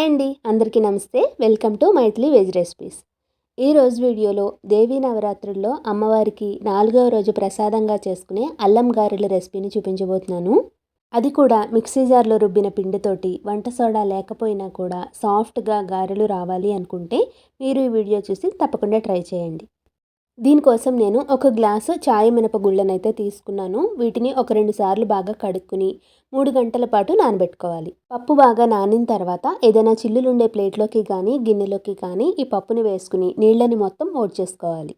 Hi అండి. అందరికీ నమస్తే. Welcome to Maithili veg recipes. ఈరోజు వీడియోలో దేవీ నవరాత్రుల్లో అమ్మవారికి నాలుగవ రోజు ప్రసాదంగా చేసుకునే అల్లం గారెల రెసిపీని చూపించబోతున్నాను. అది కూడా మిక్సీ జార్లో రుబ్బిన పిండితోటి వంట సోడా లేకపోయినా కూడా సాఫ్ట్గా గారెలు రావాలి అనుకుంటే మీరు ఈ వీడియో చూసి తప్పకుండా ట్రై చేయండి. దీనికోసం నేను ఒక గ్లాసు చాయ్ మినప అయితే తీసుకున్నాను. వీటిని ఒక రెండు సార్లు బాగా కడుక్కుని మూడు గంటల పాటు నానబెట్టుకోవాలి. పప్పు బాగా నానిన తర్వాత ఏదైనా చిల్లులుండే ప్లేట్లోకి కానీ గిన్నెలోకి కానీ ఈ పప్పుని వేసుకుని నీళ్ళని మొత్తం ఓడ్ చేసుకోవాలి.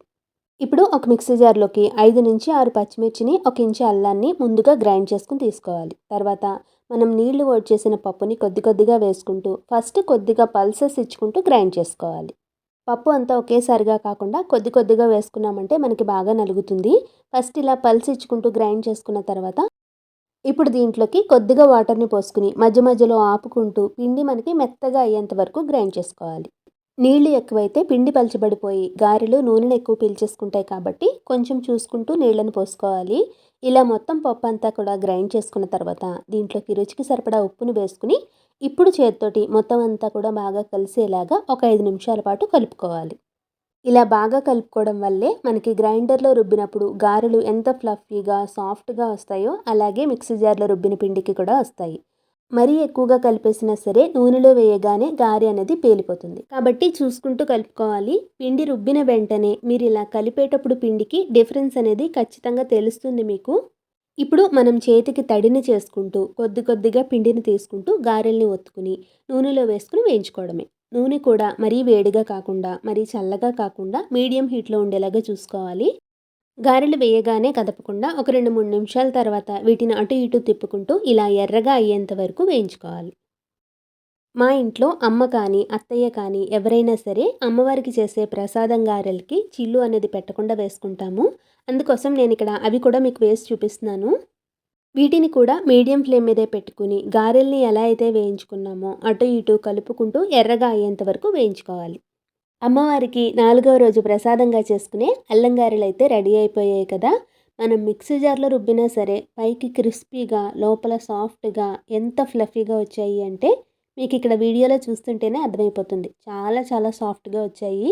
ఇప్పుడు ఒక మిక్సీ జార్లోకి ఐదు నుంచి ఆరు పచ్చిమిర్చిని ఒక ఇంచు అల్లాన్ని ముందుగా గ్రైండ్ చేసుకుని తీసుకోవాలి. తర్వాత మనం నీళ్ళు ఓడ్ చేసిన పప్పుని కొద్ది కొద్దిగా వేసుకుంటూ ఫస్ట్ కొద్దిగా పల్సెస్ ఇచ్చుకుంటూ గ్రైండ్ చేసుకోవాలి. పప్పు అంతా ఒకేసారిగా కాకుండా కొద్ది కొద్దిగా వేసుకున్నామంటే మనకి బాగా నలుగుతుంది. ఫస్ట్ ఇలా పల్స్ ఇచ్చుకుంటూ గ్రైండ్ చేసుకున్న తర్వాత ఇప్పుడు దీంట్లోకి కొద్దిగా వాటర్ని పోసుకుని మధ్య మధ్యలో ఆపుకుంటూ పిండి మనకి మెత్తగా అయ్యేంత వరకు గ్రైండ్ చేసుకోవాలి. నీళ్ళు ఎక్కువైతే పిండి పలచబడిపోయి గారెలు నూనెను ఎక్కువ పీల్చేసుకుంటాయి కాబట్టి కొంచెం చూసుకుంటూ నీళ్ళను పోసుకోవాలి. ఇలా మొత్తం పప్పు అంతా కూడా గ్రైండ్ చేసుకున్న తర్వాత దీంట్లోకి రుచికి సరిపడా ఉప్పును వేసుకుని ఇప్పుడు చేతితోటి మొత్తం అంతా కూడా బాగా కలిసేలాగా ఒక ఐదు నిమిషాల పాటు కలుపుకోవాలి. ఇలా బాగా కలుపుకోవడం వల్లే మనకి గ్రైండర్లో రుబ్బినప్పుడు గారెలు ఎంత ఫ్లఫీగా సాఫ్ట్గా వస్తాయో అలాగే మిక్సీ జార్లో రుబ్బిన పిండికి కూడా వస్తాయి. మరీ ఎక్కువగా కలిపేసినా సరే నూనెలో వేయగానే గారె అనేది పేలిపోతుంది. కాబట్టి చూసుకుంటూ కలుపుకోవాలి. పిండి రుబ్బిన వెంటనే మీరు ఇలా కలిపేటప్పుడు పిండికి డిఫరెన్స్ అనేది ఖచ్చితంగా తెలుస్తుంది మీకు. ఇప్పుడు మనం చేతికి తడిని చేసుకుంటూ కొద్ది కొద్దిగా పిండిని తీసుకుంటూ గారెల్ని ఒత్తుకుని నూనెలో వేసుకుని వేయించుకోవడమే. నూనె కూడా మరీ వేడిగా కాకుండా మరీ చల్లగా కాకుండా మీడియం హీట్లో ఉండేలాగా చూసుకోవాలి. గారెలు వేయగానే కదపకుండా ఒక రెండు మూడు నిమిషాల తర్వాత వీటిని అటు ఇటు తిప్పుకుంటూ ఇలా ఎర్రగా అయ్యేంత వరకు వేయించుకోవాలి. మా ఇంట్లో అమ్మ కానీ అత్తయ్య కానీ ఎవరైనా సరే అమ్మవారికి చేసే ప్రసాదం గారెలకి చిల్లు అనేది పెట్టకుండా వేసుకుంటాము. అందుకోసం నేను ఇక్కడ అవి కూడా మీకు వేసి చూపిస్తున్నాను. వీటిని కూడా మీడియం ఫ్లేమ్ మీదే పెట్టుకుని గారెల్ని ఎలా అయితే వేయించుకున్నామో అటు ఇటు కలుపుకుంటూ ఎర్రగా అయ్యేంత వరకు వేయించుకోవాలి. అమ్మవారికి నాలుగవ రోజు ప్రసాదంగా చేసుకునే అల్లంగారులు అయితే రెడీ అయిపోయాయి కదా. మనం మిక్సీ జార్లో రుబ్బినా సరే పైకి క్రిస్పీగా లోపల సాఫ్ట్గా ఎంత ఫ్లఫీగా వచ్చాయి అంటే మీకు ఇక్కడ వీడియోలో చూస్తుంటేనే అర్థమైపోతుంది. చాలా చాలా సాఫ్ట్గా వచ్చాయి.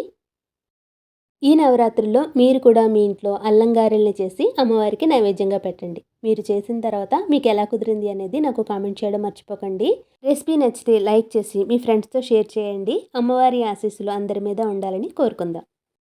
ఈ నవరాత్రుల్లో మీరు కూడా మీ ఇంట్లో అల్లం గారెల్ని చేసి అమ్మవారికి నైవేద్యంగా పెట్టండి. మీరు చేసిన తర్వాత మీకు ఎలా కుదిరింది అనేది నాకు కామెంట్ చేయడం మర్చిపోకండి. రెసిపీ నచ్చితే లైక్ చేసి మీ ఫ్రెండ్స్తో షేర్ చేయండి. అమ్మవారి ఆశీస్సులు అందరి మీద ఉండాలని కోరుకుందాం.